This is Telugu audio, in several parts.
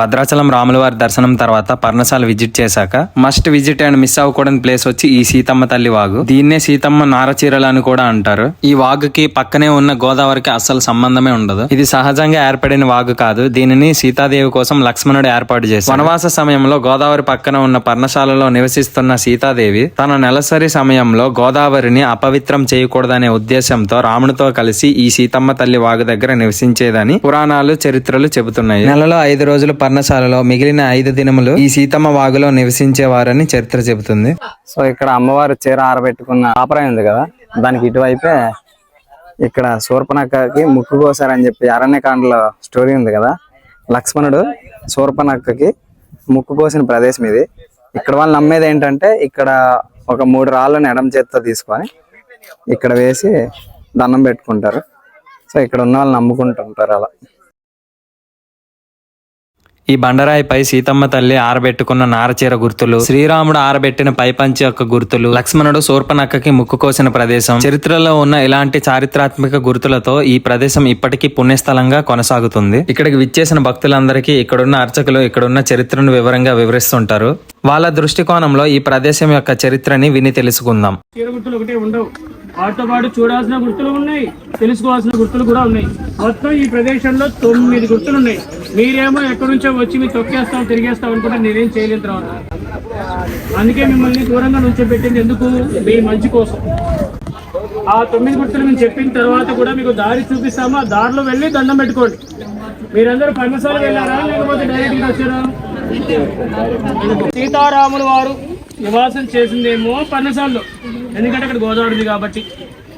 భద్రాచలం రాములవారి దర్శనం తర్వాత పర్ణశాల విజిట్ చేశాక మస్ట్ విజిట్ అండ్ మిస్ అవ్వకూడని ప్లేస్ వచ్చి ఈ సీతమ్మ తల్లి వాగు. దీన్నే సీతమ్మ నారచీరలు అని కూడా అంటారు. ఈ వాగుకి పక్కనే ఉన్న గోదావరికి అస్సలు సంబంధమే ఉండదు. ఇది సహజంగా ఏర్పడిన వాగు కాదు. దీనిని సీతాదేవి కోసం లక్ష్మణుడు ఏర్పాటు చేసి వనవాస సమయంలో గోదావరి పక్కన ఉన్న పర్ణశాలలో నివసిస్తున్న సీతాదేవి తన నెలసరి సమయంలో గోదావరిని అపవిత్రం చేయకూడదనే ఉద్దేశంతో రాముడితో కలిసి ఈ సీతమ్మ తల్లి వాగు దగ్గర నివసించేదని పురాణాలు చరిత్రలు చెబుతున్నాయి. నెలలో ఐదు రోజులు పర్ణశాలలో మిగిలిన ఐదు దినములు ఈ సీతమ్మ వాగులో నివసించేవారని చరిత్ర చెబుతుంది. సో ఇక్కడ అమ్మవారు చీర ఆరబెట్టుకున్న ఆపరాయి ఉంది కదా దానికి ఇటువైపే ఇక్కడ శూర్పణక్కకి ముక్కు కోసారని చెప్పి అరణ్యకాండలో స్టోరీ ఉంది కదా లక్ష్మణుడు శూర్పణక్కకి ముక్కు కోసిన ప్రదేశం ఇది. ఇక్కడ వాళ్ళు నమ్మేది ఏంటంటే ఇక్కడ ఒక మూడు రాళ్ళని ఎడమ చేత్తో తీసుకొని ఇక్కడ వేసి దండం పెట్టుకుంటారు. సో ఇక్కడ ఉన్న వాళ్ళు నమ్ముకుంటుంటారు అలా. ఈ బండరాయిపై సీతమ్మ తల్లి ఆరబెట్టుకున్న నారచీర గుర్తులు శ్రీరాముడు ఆరబెట్టిన పైపంచి యొక్క గుర్తులు లక్ష్మణుడు సూర్పనక్కకి ముక్కు కోసిన ప్రదేశం. చరిత్రలో ఉన్న ఇలాంటి చారిత్రాత్మక గుర్తులతో ఈ ప్రదేశం ఇప్పటికీ పుణ్యస్థలంగా కొనసాగుతుంది. ఇక్కడికి విచ్చేసిన భక్తులందరికీ ఇక్కడున్న అర్చకులు ఇక్కడున్న చరిత్రను వివరంగా వివరిస్తుంటారు. వాళ్ళ దృష్టికోణంలో ఈ ప్రదేశం యొక్క చరిత్రని విని తెలుసుకుందాం. వాటితో పాటు చూడాల్సిన గుర్తులు ఉన్నాయి తెలుసుకోవాల్సిన గుర్తులు కూడా ఉన్నాయి. మొత్తం ఈ ప్రదేశంలో తొమ్మిది గుర్తులు ఉన్నాయి. మీరేమో ఎక్కడి నుంచో వచ్చి మీరు తొక్కేస్తాం తిరిగేస్తాం అనుకుంటే నేనేం చేయలేని తర్వాత. అందుకే మిమ్మల్ని దూరంగా నుంచోబెట్టింది ఎందుకు? మీ మంచి కోసం. ఆ తొమ్మిది గుర్తులు మేము చెప్పిన తర్వాత కూడా మీకు దారి చూపిస్తాము. ఆ దారిలో వెళ్ళి దండం పెట్టుకోండి. మీరందరూ పర్ణశాల వెళ్ళారా? లేకపోతే డైరెక్ట్గా వచ్చారా? సీతారాములు వారు నివాసం చేసిందేమో పర్ణశాలలో ఎందుకంటే అక్కడ గోదావరి ఉంది కాబట్టి.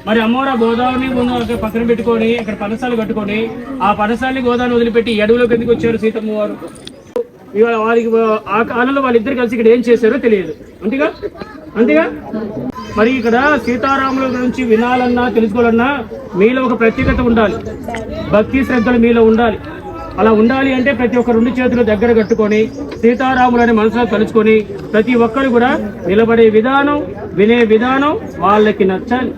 మరి అమ్మవారు ఆ గోదావరిని ముందు అక్కడ పక్కన పెట్టుకొని అక్కడ పనసాలు కట్టుకొని ఆ పనసాలని గోదావరిని వదిలిపెట్టి ఈ ఎందుకు వచ్చారు సీతమ్మ వారు? ఇవాళ వారికి ఆ కాలంలో వాళ్ళిద్దరు కలిసి ఇక్కడ ఏం చేశారో తెలియదు. అంతేగా? అంతేగా? మరి ఇక్కడ సీతారాముల గురించి వినాలన్నా తెలుసుకోవాలన్నా మీలో ఒక ప్రత్యేకత ఉండాలి. భక్తి శ్రద్ధలు మీలో ఉండాలి. అలా ఉండాలి అంటే ప్రతి ఒక్క రెండు చేతులు దగ్గర కట్టుకొని సీతారాములని అనే మనసులో తలుచుకొని ప్రతి ఒక్కరు కూడా నిలబడే విధానం వినే విధానం వాళ్ళకి నచ్చాలి.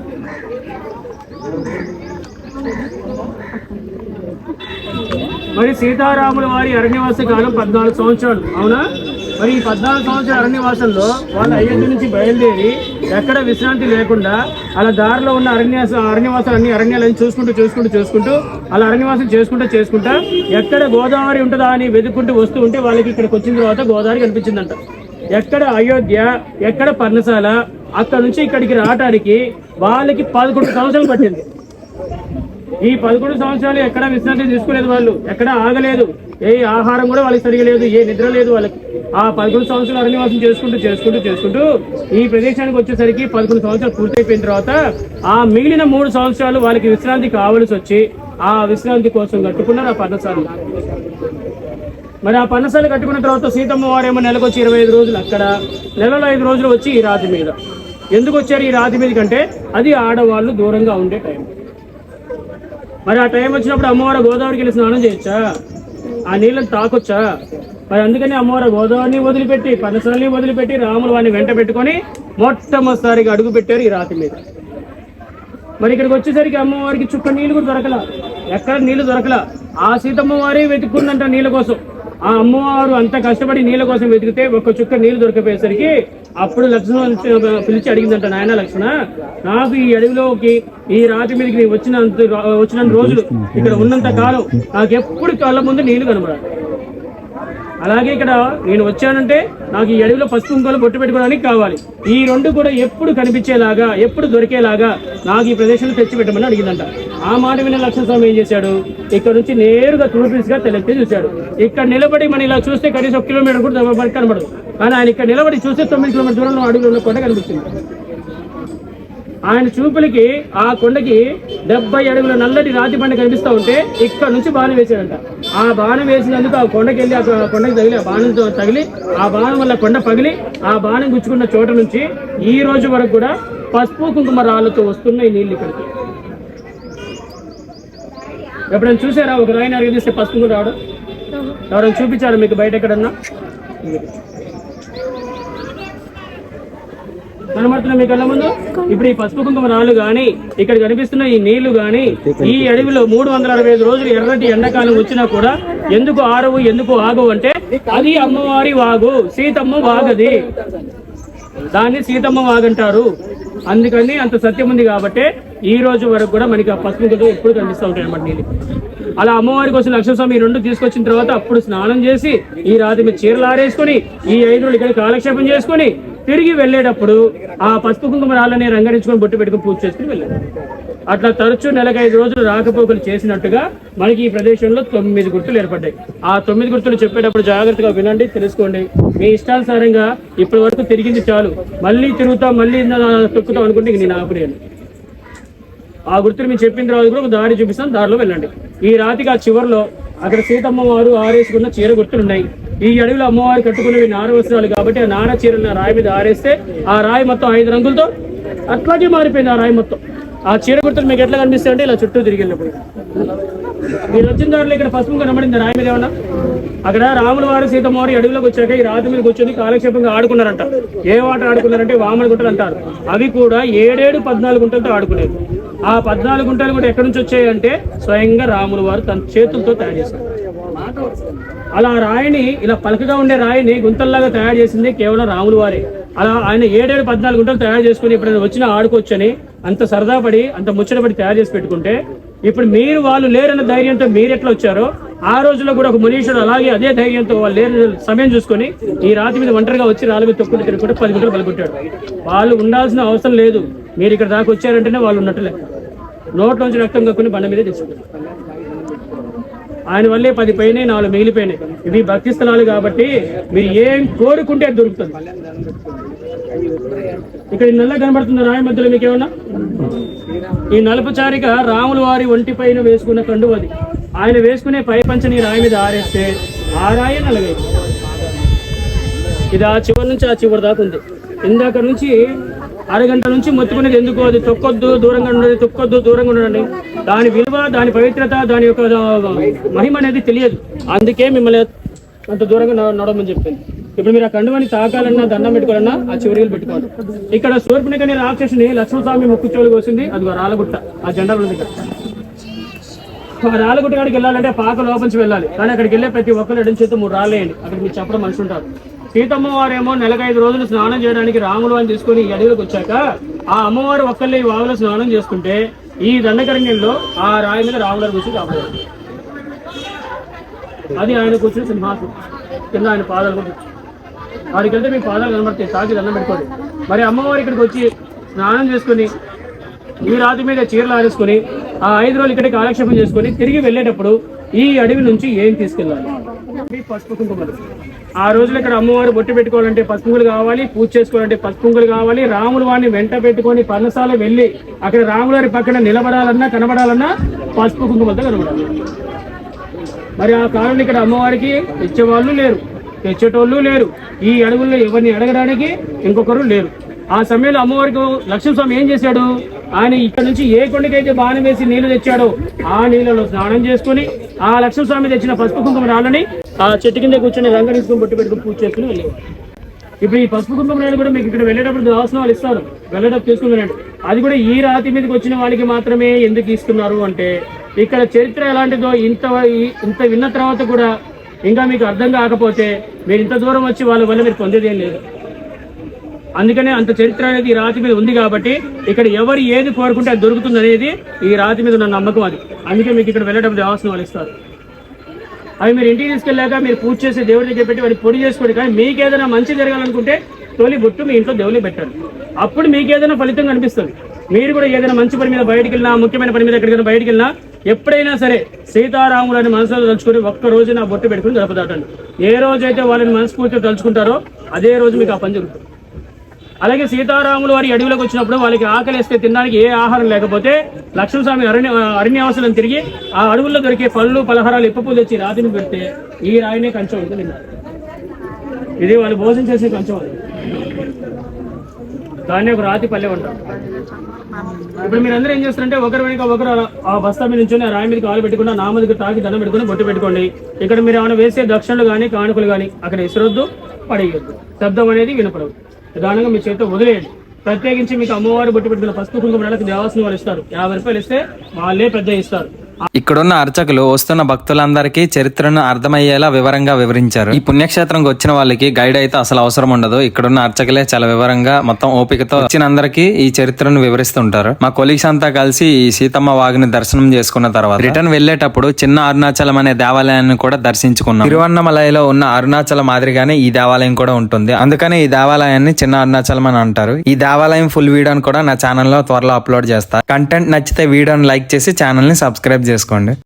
మరి సీతారాముల వారి అరణ్యవాస కాలం పద్నాలుగు సంవత్సరాలు అవునా? మరి ఈ పద్నాలుగు సంవత్సరాల అరణ్యవాసంలో వాళ్ళ అయోధ్య నుంచి బయలుదేరి ఎక్కడ విశ్రాంతి లేకుండా అలా దారిలో ఉన్న అరణ్యాస అరణ్యవాసాలన్నీ అరణ్యాలని చూసుకుంటూ చూసుకుంటూ చూసుకుంటూ అలా అరణ్యవాసం చేసుకుంటూ చేసుకుంటా ఎక్కడ గోదావరి ఉంటుందా అని వెతుక్కుంటూ వస్తూ ఉంటే వాళ్ళకి ఇక్కడికి వచ్చిన తర్వాత గోదావరి కనిపించిందంట. ఎక్కడ అయోధ్య ఎక్కడ పర్ణశాల అక్కడ నుంచి ఇక్కడికి రావడానికి వాళ్ళకి పదకొండు సంవత్సరాలు పట్టింది. ఈ పదకొండు సంవత్సరాలు ఎక్కడ విశ్రాంతి తీసుకోలేదు వాళ్ళు ఎక్కడ ఆగలేదు. ఏ ఆహారం కూడా వాళ్ళకి సరిగా లేదు ఏ నిద్ర లేదు వాళ్ళకి. ఆ పదకొండు సంవత్సరాలు అరణ్యవాసం చేసుకుంటూ చేసుకుంటూ చేసుకుంటూ ఈ ప్రదేశానికి వచ్చేసరికి పదకొండు సంవత్సరాలు పూర్తయిపోయిన తర్వాత ఆ మిగిలిన మూడు సంవత్సరాలు వాళ్ళకి విశ్రాంతి కావలసి వచ్చి ఆ విశ్రాంతి కోసం కట్టుకున్నారు ఆ పర్ణశాల. మరి ఆ పన్నసాలు కట్టుకున్న తర్వాత సీతమ్మ వారేమో నెలకు వచ్చి ఇరవై ఐదు రోజులు అక్కడ నెలలో ఐదు రోజులు వచ్చి ఈ రాతి మీద. ఎందుకు వచ్చారు ఈ రాతి మీద కంటే అది ఆడవాళ్ళు దూరంగా ఉండే టైం. మరి ఆ టైం వచ్చినప్పుడు అమ్మవారు గోదావరికి వెళ్ళి స్నానం చేయొచ్చా? ఆ నీళ్ళని తాకొచ్చా? మరి అందుకని అమ్మవారు గోదావరిని వదిలిపెట్టి పనసాలని వదిలిపెట్టి రాములు వాడిని వెంట పెట్టుకొని మొట్టమొదటిసారిగా అడుగు పెట్టారు ఈ రాతి మీద. మరి ఇక్కడికి వచ్చేసరికి అమ్మవారికి చుక్క నీళ్ళు కూడా దొరకల. ఎక్కడ నీళ్ళు దొరకల? ఆ సీతమ్మ వారే వెతుక్కుందంట నీళ్ళ కోసం. ఆ అమ్మవారు అంత కష్టపడి నీళ్ళ కోసం వెతికితే ఒక్క చుక్క నీళ్ళు దొరకపోయేసరికి అప్పుడు లక్ష్మణ పిలిచి అడిగిందంట నాయన లక్ష్మణ నాకు ఈ అడవిలోకి ఈ రాతి మీదకి వచ్చినంత వచ్చిన రోజులు ఇక్కడ ఉన్నంత కాలం నాకు ఎప్పుడు కళ్ళ ముందు నీళ్ళు కనబడాలి. అలాగే ఇక్కడ నేను వచ్చానంటే నాకు ఈ అడవిలో పసుపు కుంకాలు బొట్టు పెట్టుకోవడానికి కావాలి. ఈ రెండు కూడా ఎప్పుడు కనిపించేలాగా ఎప్పుడు దొరికేలాగా నాకు ఈ ప్రదేశంలో తెచ్చి పెట్టమని అడిగిందంట. ఆ మాట విన్న లక్ష్మణ స్వామి ఏం చేశాడు? ఇక్కడ నుంచి నేరుగా తూర్పుగా తెలెత్తి చూశాడు. ఇక్కడ నిలబడి మనం ఇలా చూస్తే కనీసం ఒక కిలోమీటర్ కూడా కనబడదు. కానీ ఆయన ఇక్కడ నిలబడి చూస్తే తొమ్మిది కిలోమీటర్ దూరంలో అడవిలో ఉన్న కొండ కనిపిస్తుంది. ఆయన చూపులకి ఆ కొండకి డెబ్బై అడుగుల నల్లటి రాతి బండ కనిపిస్తా ఉంటే ఇక్కడ నుంచి బాణం వేసాడంట ఆ బాణం వేసినందుకు ఆ కొండకి వెళ్ళి ఆ కొండకి తగిలి ఆ బాణంతో తగిలి ఆ బాణం వల్ల కొండ పగిలి ఆ బాణం గుచ్చుకున్న చోట నుంచి ఈ రోజు వరకు కూడా పసుపు కుంకుమ రాళ్ళతో వస్తున్నాయి నీళ్ళు ఇక్కడికి. ఎప్పుడైనా చూసారా? ఒక రాయిని అడిగిస్తే పసుపు కుంకుమ రావడం? ఎవరైనా చూపించారా మీకు బయట ఎక్కడన్నా? కనబడుతున్నాయి మీ కళ్ళ ముందు? ఇప్పుడు ఈ పసుపు కుంకుమ రాళ్ళు కానీ ఇక్కడ కనిపిస్తున్న ఈ నీళ్ళు గాని ఈ అడవిలో మూడు వందల అరవై ఐదు రోజులు ఎర్రటి ఎండాకాలం వచ్చినా కూడా ఎందుకు ఆరవు ఎందుకు ఆగవు అంటే అది అమ్మవారి వాగు సీతమ్మ వాగది. దాన్ని సీతమ్మ వాగంటారు. అందుకని అంత సత్యం ఉంది కాబట్టి ఈ రోజు వరకు కూడా మనకి ఆ పసుపు కుంకుమ ఎప్పుడు కనిపిస్తూ ఉంటాయి అన్నమాట నీళ్ళు అలా అమ్మవారి కోసం లక్ష్మీస్వామి ఈ రెండు తీసుకొచ్చిన తర్వాత అప్పుడు స్నానం చేసి ఈ రాత్రి మీద చీరలు ఆరేసుకొని ఈ ఐదు రోజులు ఇక్కడ కాలక్షేపం చేసుకొని తిరిగి వెళ్ళేటప్పుడు ఆ పసుపు కుంకుమ రాళ్ళని రంగరించుకొని బొట్టు పెట్టుకుని పూజ చేసుకుని వెళ్ళారు. అట్లా తరచూ నెలకైదు ఐదు రోజులు రాకపోకలు చేసినట్టుగా మనకి ఈ ప్రదేశంలో తొమ్మిది గుర్తులు ఏర్పడ్డాయి. ఆ తొమ్మిది గుర్తులు చెప్పేటప్పుడు జాగ్రత్తగా వినండి తెలుసుకోండి. మీ ఇష్టానుసారంగా ఇప్పటి వరకు తిరిగింది చాలు. మళ్ళీ తిరుగుతాం మళ్ళీ తొక్కుతాం అనుకుంటే నేను ఆపలేను ఆ గుర్తులు మీరు చెప్పిన తర్వాత కూడా ఒక దారి చూపిస్తాను దారిలో వెళ్ళండి. ఈ రాతికి ఆ చివరిలో అక్కడ సీతమ్మ వారు ఆరేసుకున్న చీర గుర్తులు ఉన్నాయి ఈ అడవిలో అమ్మవారు కట్టుకున్నవి నార వస్త్రాలు కాబట్టి ఆ నార చీరను రాయి మీద ఆరేస్తే ఆ రాయి మొత్తం ఐదు రంగులతో అట్లాగే మారిపోయింది ఆ రాయి మొత్తం. ఆ చీర గుర్తులు మీకు ఎట్లా కనిపిస్తాయి అంటే ఇలా చుట్టూ తిరిగి వెళ్ళినప్పుడు. మీరు వచ్చిన దారిలో ఇక్కడ పసుపు కనబడింది రాయి మీద ఏమన్నా? అక్కడ రాముల వారు సీతమ్మ వారు అడవిలోకి వచ్చాక ఈ రాతి మీద కూర్చొని కాలక్షేపంగా ఆడుకున్నారంట. ఏ ఆట ఆడుకున్నారంటే వామన గుట్టలు అంటారు. అవి కూడా ఏడేడు పద్నాలుగు గుంటలతో ఆడుకునేది ఆ పద్నాలుగు గుంటలు కూడా ఎక్కడి నుంచి వచ్చాయంటే స్వయంగా రాములు వారు తన చేతులతో తయారు చేశారు. అలా రాయిని ఇలా పలకగా ఉండే రాయిని గుంతల్లాగా తయారు చేసింది కేవలం రాములు వారే. అలా ఆయన ఏడేడు పద్నాలుగు గుంటలు తయారు చేసుకుని ఎప్పుడైనా వచ్చినా ఆడుకోవచ్చని అంత సరదా పడి అంత ముచ్చటపడి తయారు చేసి పెట్టుకుంటే ఇప్పుడు మీరు వాళ్ళు లేరన్న ధైర్యంతో మీరు ఎట్లా వచ్చారో ఆ రోజుల్లో కూడా ఒక మునీషుడు అలాగే అదే ధైర్యంతో వాళ్ళు లేని సమయం చూసుకొని ఈ రాతి మీద ఒంటరిగా వచ్చి రాళ్ళ మీద తొక్కుని తిరుగుకుంటే పది గుంటలు పలుకుంటాడు వాళ్ళు ఉండాల్సిన అవసరం లేదు. మీరు ఇక్కడ దాకా వచ్చారంటేనే వాళ్ళు ఉన్నట్లే నోట్లోంచి రక్తం కక్కుని బండ మీద తెచ్చుకుంటారు ఆయన వల్లే పది పైన నాలుగు మిగిలిపోయినాయి. ఇవి భక్తి స్థలాలు కాబట్టి మీరు ఏం కోరుకుంటే దొరుకుతుంది. ఇక్కడ ఈ నల్ల కనబడుతుంది రాయి మధ్యలో మీకేమన్నా ఈ నలుపు చారిక రాముల వారి ఒంటి పైన వేసుకున్న కండువది ఆయన వేసుకునే పై పంచని రాయి మీద ఆరేస్తే ఆ రాయి నలగై. ఇది ఆ చివరి నుంచి ఆ చివరి దాకా ఉంది. ఇందాక నుంచి అరగంట నుంచి మొత్తుకునేది ఎందుకు? అది తొక్కొద్దు దూరంగా ఉండదు తొక్కొద్దు దూరంగా ఉండండి. దాని విలువ దాని పవిత్రత దాని యొక్క మహిమ అనేది తెలియదు. అందుకే మిమ్మల్ని అంత దూరంగా నడవమని చెప్పింది. ఇప్పుడు మీరు ఆ కండువని తాకాలన్నా దండం పెట్టుకోవాలన్నా ఆ చివరిలు పెట్టుకోవాలి. ఇక్కడ సూర్పునికని రాక్షసుని లక్ష్మణస్వామి ముక్కు చెవులు కోసింది అది రాలగుట్ట ఆ జెండా ఉంది ఇక్కడ రాళ్ళగుట్ట కాడికి వెళ్ళాలంటే పాక లోపలికి వెళ్ళాలి. కానీ అక్కడికి వెళ్ళే ప్రతి ఒక్కరు ఎడం చేతి మూడు రాళ్ళేయండి అక్కడ మీరు చెప్పడం మనిషి ఉంటారు. సీతమ్మ వారేమో నెలకైదు రోజులు స్నానం చేయడానికి రాములు అని తీసుకొని ఈ అడవిలోకి వచ్చాక ఆ అమ్మవారు ఒక్కళ్ళే ఈ వాగులో స్నానం చేస్తుంటే ఈ దండకరణ్యంలో ఆ రాయి మీద రాముల కూర్చొని కాపాడారు. అది ఆయన కూర్చుని సింహాసనం. కింద ఆయన పాదాలు కూడా వారికి వెళ్తే మీ పాదాలు కనబడతాయి. తాకి దండం పెట్టుకోండి. మరి అమ్మవారు ఇక్కడికి వచ్చి స్నానం చేసుకుని ఈ రాతి మీద చీరలు ఆరేసుకొని ఆ ఐదు రోజులు ఇక్కడికి కాలక్షేపం చేసుకొని తిరిగి వెళ్ళేటప్పుడు ఈ అడవి నుంచి ఏం తీసుకెళ్ళాలి? పసుపు కుంకుమలు. ఆ రోజులు ఇక్కడ అమ్మవారు బొట్టు పెట్టుకోవాలంటే పసుపుంగులు కావాలి పూజ చేసుకోవాలంటే పసుపుంగులు కావాలి. రాములు వాడిని వెంట పెట్టుకొని పర్ణశాల వెళ్ళి అక్కడ రాముల వారి పక్కన నిలబడాలన్నా కనబడాలన్నా పసుపు కుంకుమలతో కనబడాలి. మరి ఆ కాలంలో ఇక్కడ అమ్మవారికి ఇచ్చేవాళ్ళు లేరు. తెచ్చేటోళ్ళు లేరు. ఈ అడవుల్లో ఎవరిని అడగడానికి ఇంకొకరు లేరు. ఆ సమయంలో అమ్మవారికి లక్ష్మీస్వామి ఏం చేశాడు? ఆయన ఇక్కడ నుంచి ఏ కొండకైతే బాణం వేసి నీళ్ళు తెచ్చాడో ఆ నీళ్ళలో స్నానం చేసుకుని ఆ లక్ష్మీస్వామి తెచ్చిన పసుపు కుంకుమ రాళ్ళని ఆ చెట్టు కింద కూర్చొని రంగడించుకుని బొట్టు పెట్టుకుని పూజ చేసుకుని వెళ్ళేవాడు ఇప్పుడు ఈ పసుపు కుంకుమ నీళ్ళు కూడా మీకు ఇక్కడ వెళ్ళేటప్పుడు దాసనాలు ఇస్తారు. వెళ్ళేటప్పుడు తీసుకున్నాడు అది కూడా ఈ రాతి మీదకి వచ్చిన వాళ్ళకి మాత్రమే ఎందుకు ఇస్తున్నారు అంటే ఇక్కడ చరిత్ర ఎలాంటిదో ఇంత ఇంత విన్న తర్వాత కూడా ఇంకా మీకు అర్థం కాకపోతే మీరు ఇంత దూరం వచ్చి వాళ్ళ వల్ల మీరు పొందేదేం లేదు. అందుకనే అంత చరిత్ర అనేది ఈ రాతి మీద ఉంది కాబట్టి ఇక్కడ ఎవరు ఏది కోరుకుంటే అది దొరుకుతుంది అనేది ఈ రాతి మీద ఉన్న నమ్మకం అది. అందుకే మీకు ఇక్కడ వెళ్ళడం దేవస్థానం వాళ్ళు ఇస్తారు. అవి మీరు ఇంటికి తీసుకెళ్ళాక మీరు పూజ చేసి దేవుడి దగ్గర పెట్టి వాడిని పొడి చేసుకోండి. కానీ మీకు ఏదైనా మంచి జరగాలనుకుంటే తొలి బొట్టు మీ ఇంట్లో దేవుని పెట్టండి అప్పుడు మీకు ఏదైనా ఫలితం కనిపిస్తుంది. మీరు కూడా ఏదైనా మంచి పని మీద బయటికి వెళ్ళినా ముఖ్యమైన పని మీద ఎక్కడికైనా బయటికి వెళ్ళినా ఎప్పుడైనా సరే సీతారాములని మనసులో తలుచుకొని ఒక్క రోజు నా బొట్టు పెట్టుకుని గడపదాటండి ఏ రోజైతే వాళ్ళని మనస్ఫూర్తిగా తలుచుకుంటారో అదే రోజు మీకు ఆ పని జరుగుతుంది. అలాగే సీతారాములు వారి అడవిలోకి వచ్చినప్పుడు వాళ్ళకి ఆకలిస్తే తినడానికి ఏ ఆహారం లేకపోతే లక్ష్మణస్వామి అరణ్య అరణ్యవాసులను తిరిగి ఆ అడవుల్లో దొరికే పళ్ళు పలహారాలు ఇప్పపూలు తెచ్చి రాతిని పెడితే ఈ రాయినే కంచం ఉంటుంది ఇది వాళ్ళు భోజనం చేసే కంచం అది. దాన్ని ఒక రాతి పల్లె ఉంటారు ఇప్పుడు మీరు ఏం చేస్తారంటే ఒకరి వెనుక ఒకరు ఆ బస్తా మీద నుంచి ఆ రాయి మీద కాలు పెట్టుకుని నా దగ్గర తాకి దండం పెట్టుకుని బొట్టు పెట్టుకోండి. ఇక్కడ మీరు ఏమైనా వేసే దక్షిణలు కానీ కానుకలు కానీ అక్కడ ఇసురొద్దు పడేయొద్దు. శబ్దం అనేది వినపడదు. నిదానంగా మీ చేతితో వదిలేయండి. ప్రత్యేకించి మీకు అమ్మవారి బొట్టు పెట్టుకున్న పసుపు కుంకుమ నెలకు దేవాల్సిన వాళ్ళు ఇస్తారు. యాభై రూపాయలు ఇస్తే వాళ్ళే పెద్ద ఇస్తారు. ఇక్కడున్న అర్చకులు వస్తున్న భక్తులందరికీ చరిత్రను అర్థమయ్యేలా వివరంగా వివరించారు. ఈ పుణ్యక్షేత్రంకి వచ్చిన వాళ్ళకి గైడ్ అయితే అసలు అవసరం ఉండదు. ఇక్కడున్న అర్చకులే చాలా వివరంగా మొత్తం ఓపికతో వచ్చిన అందరికీ ఈ చరిత్రను వివరిస్తుంటారు. మా కొలీగ్స్ అంతా కలిసి ఈ సీతమ్మ వాగిని దర్శనం చేసుకున్న తర్వాత రిటర్న్ వెళ్ళేటప్పుడు చిన్న అరుణాచలం అనే దేవాలయాన్ని కూడా దర్శించుకున్నాం. తిరువన్నమలయలో ఉన్న అరుణాచలం మాదిరిగానే ఈ దేవాలయం కూడా ఉంటుంది. అందుకనే ఈ దేవాలయాన్ని చిన్న అరుణాచలం అని అంటారు. ఈ దేవాలయం ఫుల్ వీడియోని కూడా నా ఛానల్లో త్వరలో అప్లోడ్ చేస్తా. కంటెంట్ నచ్చితే వీడియోని లైక్ చేసి ఛానల్ని సబ్స్క్రైబ్ చేసుకోండి.